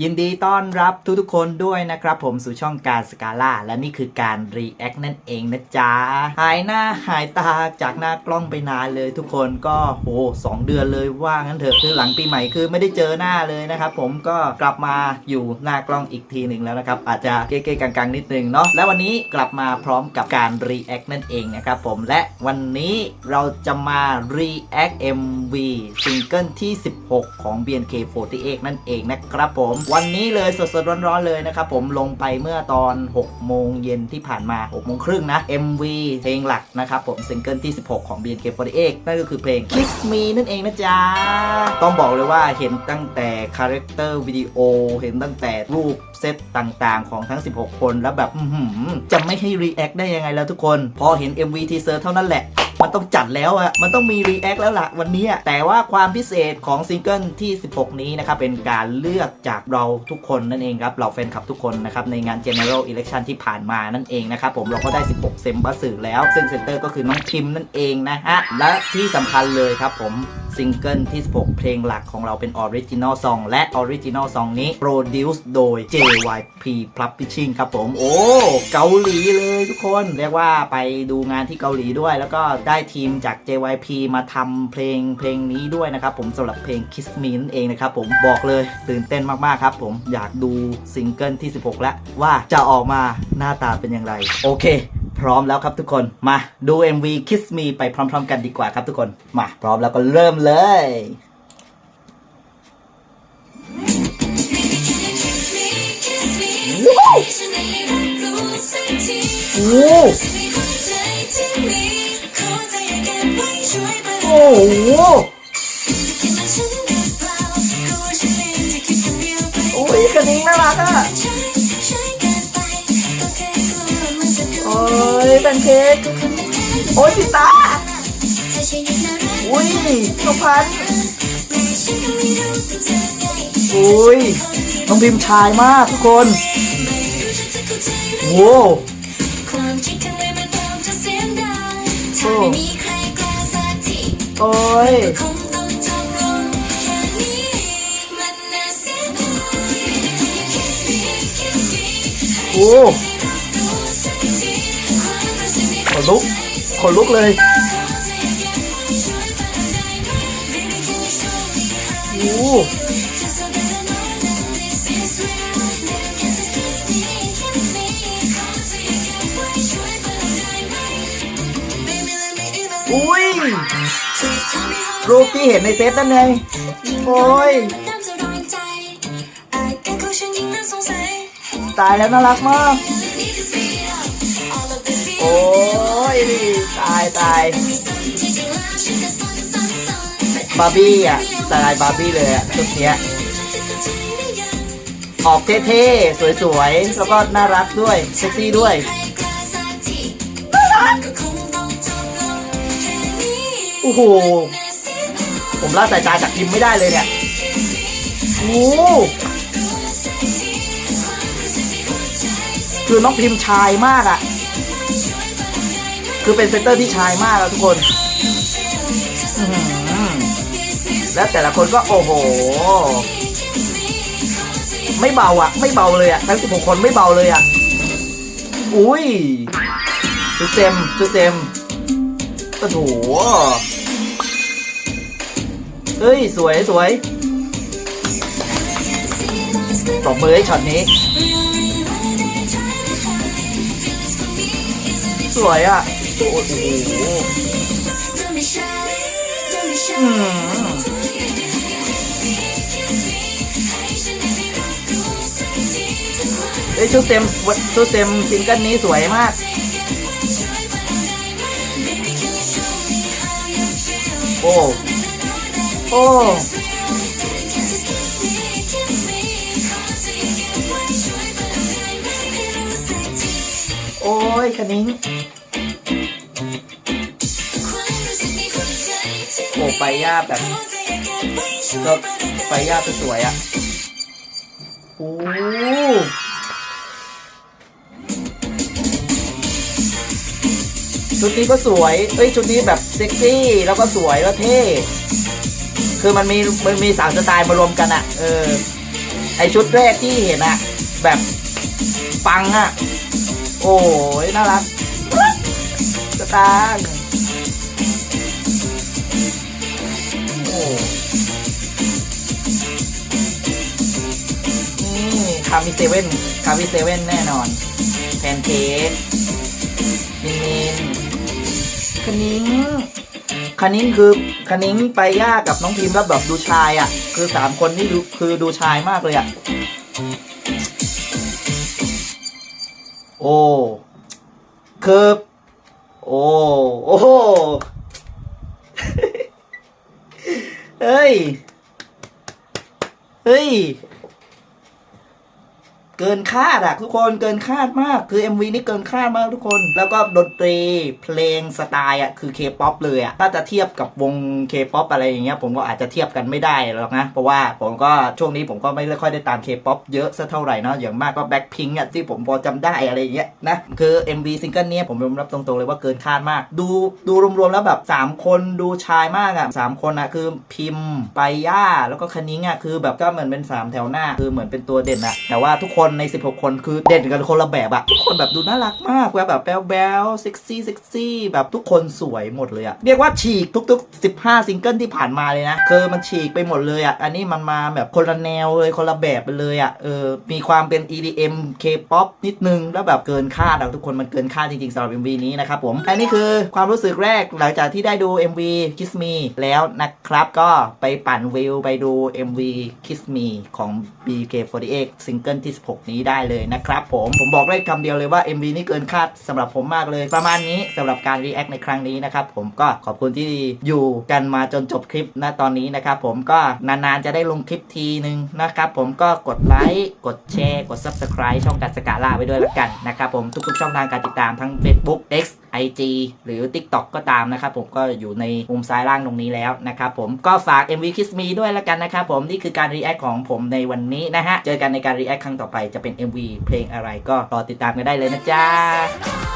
ยินดีต้อนรับทุกๆคนด้วยนะครับผมสู่ช่องการสกาล่าและนี่คือการรีแอคนั่นเองนะจ๊ะ หายหน้าหายตาจากหน้ากล้องไปนานเลยทุกคนก็โหสองเดือนเลยว่างั้นเถอะคือหลังปีใหม่คือไม่ได้เจอหน้าเลยนะครับผมก็กลับมาอยู่หน้ากล้องอีกทีหนึ่งแล้วนะครับ อาจจะเก๊ๆกังๆนิดนึงเนาะและวันนี้กลับมาพร้อมกับการรีแอคนั่นเองนะครับผมและวันนี้เราจะมา React MV ซิงเกิลที่ 16 ของ BNK48 นั่นเองนะครับผมวันนี้เลยสดๆร้อนๆเลยนะครับผมลงไปเมื่อตอน 6 โมงเย็นที่ผ่านมา 6 โมงครึ่งนะ MV เพลงหลักนะครับผมซิงเกิลที่ 16 ของ BNK48 นั่นก็คือเพลง Kiss Me นั่นเองนะจ๊ะ ต้องบอกเลยว่าเห็นตั้งแต่คาแรคเตอร์วิดีโอเห็นตั้งแต่รูปเซตต่างๆ ของทั้ง 16 คนแล้วแบบหือจะไม่ให้ React ได้ยังไงแล้วทุกคน พอเห็น MV ทีเซอร์เท่านั้นแหละ มันต้องจัดแล้วอะมันต้องมีรีแอคแล้วล่ะวันนี้อะแต่ว่าความพิเศษของซิงเกิลที่ 16 นี้นะครับ เป็นการเลือกจากเราทุกคนนั่นเองครับ เราแฟนคลับทุกคนนะครับ ในงาน General Election ที่ผ่านมานั่นเองนะครับ ผมเราก็ได้ 16 เซมบัสสื่อแล้ว ซึ่งเซนเตอร์ก็คือน้องพิมพ์นั่นเองนะฮะ และที่สำคัญเลยครับผมซิงเกิลที่ 16 เพลงหลักของเราเป็นออริจินอลซองและออริจินอลซองนี้ Produce โดย JYP Publishing ครับผม โอ้ เกาหลีเลยทุกคน เรียกว่าไปดูงานที่เกาหลีด้วย แล้วก็ได้ทีมจาก JYP มาทำเพลงเพลงนี้ด้วยนะครับผมสำหรับเพลง Kiss Me นั่นเองนะครับผมบอกเลยตื่นเต้นมากๆครับผมอยากดูซิงเกิลที่ 16 แล้วว่าจะออกมาหน้าตาเป็นอย่างไร โอเค พร้อมแล้วครับทุกคนมาดู MV Kiss Me ไปพร้อม ๆ กันดีกว่าครับทุกคนมาพร้อมแล้วก็เริ่มเลยว้าวโอ้โอ้โห แพนเค้กโอ้ยสิตาอุ้ยนกพันอุ้ยน้องพิมพ์ชายมากทุกคนโว้ยโอ้ยคงต้องจำลงแค่นี้มันน่าเสียดาย Kiss me, kiss me โอ้ นขนลุกขนลุกเลยใจอยากให้ช่วยฟังได้ไหม Baby can you show me how โอ้ just so that I know that this is real Baby can just kiss me, kiss me ขอใจอยากให้ช่วยฟังได้ไหม Baby let me in a อุ้ย Please tell me how รูปที่เห็นในเซตนั่นไง โอ้ย ตายแล้วน่ารักมาก โอ้ยตายตายบาร์บี้อะสไตล์บาร์บี้เลยอะชุดเนี้ยออกเท่ๆ สวยๆ แล้วก็น่ารักด้วยเซ็กซี่ด้วยโอ้โห ผมละสายตาจากพิมไม่ได้เลยเนี่ยโอ้คือน้องพิมชายมากอะ คือเป็นเซนเตอร์ที่ชายมากแล้วทุกคนอื้อหือแล้วแต่ละคนก็โอ้โห ไม่เบาอะไม่เบาเลยอะทั้ง 16 คนไม่เบาเลยอะอุ้ยชุดเซมชุดเซมโอ้โหเฮ้ย สวยสวยปรบมือให้ช็อตนี้ สวยอะโอ้โหอืมเฮ้ยชุดเซมชุดเซมซิงเกิลนี้สวยมากโอ้โอ้ โอ้ยคันนิ้งโอ้ไปย่าแบบก็ไปย่าไปสวยอะโอ้ชุดนี้ก็สวย เอ้ย ชุดนี้แบบเซ็กซี่ แล้วก็สวยแล้วเท่ คือมันมีมันมีสามสไตล์มารวมกันอะเออไออชุดแรกที่เห็นอะแบบปังอะ โอ้ยน่ารักสตางค์โอ้นี่คามิเซเว่นคามิเซเว่นแน่นอน แพนเค้กมินมินคณิ้งคณิ้งคือคณิ้งไปย่ากับน้องพิมพ์แล้วแบบดูชายอะ่ะ คือสามคนนี่ดูคือดูชายมากเลยอะ่ โอ้คือโอ้โอ้โหเฮ้ย เฮ้ย เกินคาดอะทุกคนเกินคาดมากคือ MV นี่เกินคาดมากทุกคน แล้วก็ดนตรีเพลงสไตล์อะคือ K-POP เลยอะถ้าจะเทียบกับวง K-POP อะไรอย่างเงี้ยผมก็อาจจะเทียบกันไม่ได้หรอกนะ เพราะว่าผมก็ช่วงนี้ผมก็ไม่ค่อยได้ตาม K-POP เยอะสักเท่าไหร่เนาะอย่างมากก็ Blackpink อะที่ผมพอจำได้อะไรอย่างเงี้ยนะคือ MV ซิงเกิลนี้ผมยอมรับตรงๆเลยว่าเกินคาดมาก ดูดูรวมๆแล้วแบบ 3 คนดูชายมากอะสามคนอะคือพิมพ์ไปย่าแล้วก็คณิ้งอะคือแบบก็เหมือนเป็นสามแถวหน้า คือเหมือนเป็นตัวเด่นอะแต่ว่าทุกคนใน 16 คนคือเด่นกันคนละแบบอะทุกคนแบบดูน่ารักมากแบบแบ๊วแบ๊วเซ็กซี่เซ็กซี่แบบทุกคนสวยหมดเลยอะเรียกว่าฉีกทุก ๆ 15 ซิงเกิลที่ผ่านมาเลยนะคือมันฉีกไปหมดเลยอะอันนี้มันมาแบบคนละแนวเลยคนละแบบไปเลยอะเออมีความเป็น EDM K-POP นิดนึงแล้วแบบเกินคาดอะทุกคนมันเกินคาดจริงๆสำหรับ MV นี้นะครับผมอันนี้คือความรู้สึกแรกหลังจากที่ได้ดู MV Kiss Me แล้วนะครับก็ไปปั่นวิวไปดู MV Kiss Me ของ BK48 ซิงเกิลที่16นี้ได้เลยนะครับผมผมบอกได้คำเดียวเลยว่า MV นี้เกินคาดสำหรับผมมากเลย ประมาณนี้สำหรับการ react ในครั้งนี้นะครับผมก็ขอบคุณที่อยู่กันมาจนจบคลิปณตอนนี้นะครับผมก็นานๆจะได้ลงคลิปทีนึงนะครับผมก็กดไลค์กดแชร์กด Subscribe ช่องการสกาล่าไปด้วยแล้วกันนะครับผมทุกๆ ช่องทางการติดตามทั้ง Facebook X IG หรือ TikTok ก็ตามนะครับผมก็อยู่ในมุมซ้ายล่างตรงนี้แล้วนะครับผมก็ฝาก MV Kiss Me ด้วยแล้วกันนะครับผมนี่คือการ react ของผมในวันนี้นะฮะเจอกันในการ react ครั้งต่อไปจะเป็น MV เพลงอะไรก็รอติดตามกันได้เลยนะจ๊ะ